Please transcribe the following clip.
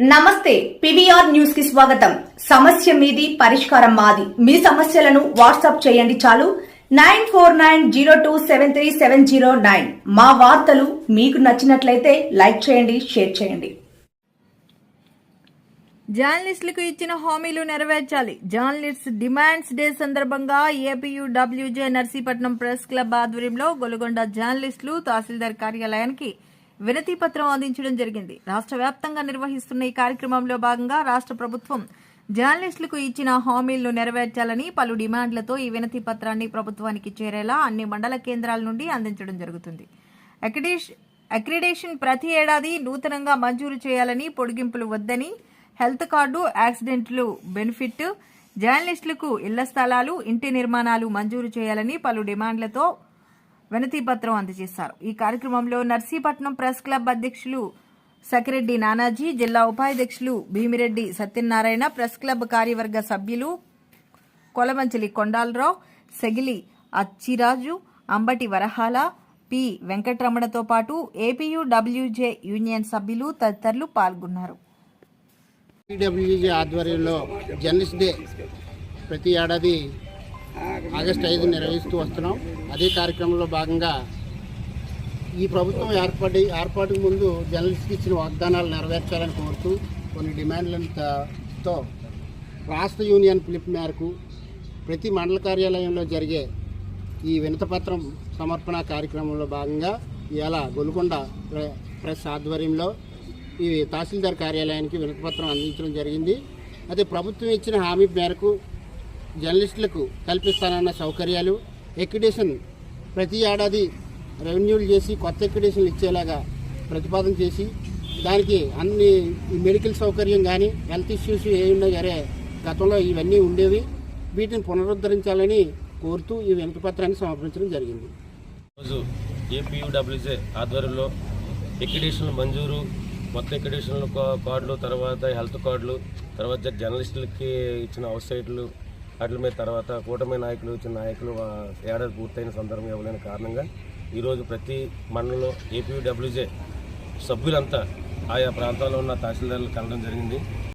నమస్తే పివిఆర్ న్యూస్కి స్వాగతం. సమస్య మీది పరిష్కారం మాది. మీ సమస్యలను వాట్సాప్ చేయండి చాలు. Nine four nine zero two seven three seven zero nine. మా వార్తలు మీకు నచ్చినట్లయితే లైక్ చేయండి షేర్ చేయండి. జర్నలిస్టులకు ఇచ్చిన హామీలు నెరవేర్చాలి. జర్నలిస్ట్ డిమాండ్స్ డే సందర్భంగా ఏపీయూడబ్ల్యూజే నర్సీపట్నం ప్రెస్ క్లబ్ ఆధ్వర్యంలో గొలుగొండ జర్నలిస్టులు తహసీల్దార్ కార్యాలయానికి వినతి పత్రం అందించడం జరిగింది. రాష్ట్ర వ్యాప్తంగా నిర్వహిస్తున్న ఈ కార్యక్రమంలో భాగంగా రాష్ట్ర ప్రభుత్వం జర్నలిస్టులకు ఇచ్చిన హామీలను నెరవేర్చాలని పలు డిమాండ్లతో ఈ వినతి పత్రాన్ని ప్రభుత్వానికి చేరేలా అన్ని మండల కేంద్రాల నుండి అందించడం జరుగుతుంది. అక్రిడేష్- అక్రిడేషన్ ప్రతి ఏడాది నూతనంగా మంజూరు చేయాలని పొడిగింపులు వద్దని హెల్త్ కార్డు యాక్సిడెంట్లు బెనిఫిట్ జర్నలిస్టులకు ఇళ్ళ స్థలాలు ఇంటి నిర్మాణాలు మంజూరు చేయాలని పలు డిమాండ్లతో వినతిపత్రం అందజేశారు. ఈ కార్యక్రమంలో నర్సీపట్నం ప్రెస్ క్లబ్ అధ్యక్షులు సకిరెడ్డి నానాజీ జిల్లా ఉపాధ్యక్షులు భీమిరెడ్డి సత్యనారాయణ ప్రెస్ క్లబ్ కార్యవర్గ సభ్యులు కొలమంచిలి కొండాలరావు సెగిలి అచ్చిరాజు అంబటి వరహాల పి వెంకటరమణతో పాటు ఏపీయుడబ్ల్యూజే యూనియన్ సభ్యులు తదితరులు పాల్గొన్నారు. ఆధ్వర్యంలో జర్నలిస్ట్ డే ప్రతి ఏడాది ఆగస్టు ఐదు నిర్వహిస్తూ వస్తున్నాం. అదే కార్యక్రమంలో భాగంగా ఈ ప్రభుత్వం ఏర్పడి ఏర్పాటుకు ముందు జర్నలిస్ట్కి ఇచ్చిన వాగ్దానాలు నెరవేర్చాలని కోరుతూ కొన్ని డిమాండ్లతో రాష్ట్ర యూనియన్ పిలుపు మేరకు ప్రతి మండల కార్యాలయంలో జరిగే ఈ వినతపత్రం సమర్పణ కార్యక్రమంలో భాగంగా ఇవాళ గొలుకొండ ప్రెస్ ఆధ్వర్యంలో ఈ తహసీల్దార్ కార్యాలయానికి వినతపత్రం అందించడం జరిగింది. అయితే ప్రభుత్వం ఇచ్చిన హామీ మేరకు జర్నలిస్టులకు కల్పిస్తానన్న సౌకర్యాలు ఎక్విడేషన్ ప్రతి ఏడాది రెవెన్యూలు చేసి కొత్త ఎక్విడేషన్లు ఇచ్చేలాగా ప్రతిపాదన చేసి దానికి అన్ని మెడికల్ సౌకర్యం కానీ హెల్త్ ఇష్యూస్ ఏ ఉన్నా సరే గతంలో ఇవన్నీ ఉండేవి. వీటిని పునరుద్ధరించాలని కోరుతూ ఈ వినతిపత్రాన్ని సమర్పించడం జరిగింది. రోజు ఏపీయూడబ్ల్యూజే ఆధ్వర్యంలో ఎక్విడేషన్లు మంజూరు మొత్తం ఎక్విడేషన్ల కార్డులు తర్వాత హెల్త్ కార్డులు తర్వాత జర్నలిస్టులకి ఇచ్చిన వెబ్సైట్లు వాటి మీద తర్వాత కూటమి నాయకులు వచ్చిన నాయకులు ఏడాది పూర్తయిన సందర్భం ఇవ్వలేని కారణంగా ఈరోజు ప్రతి మండలంలో ఏపీయూడబ్ల్యూజే సభ్యులంతా ఆయా ప్రాంతాల్లో ఉన్న తహసీల్దార్లు కలడం జరిగింది.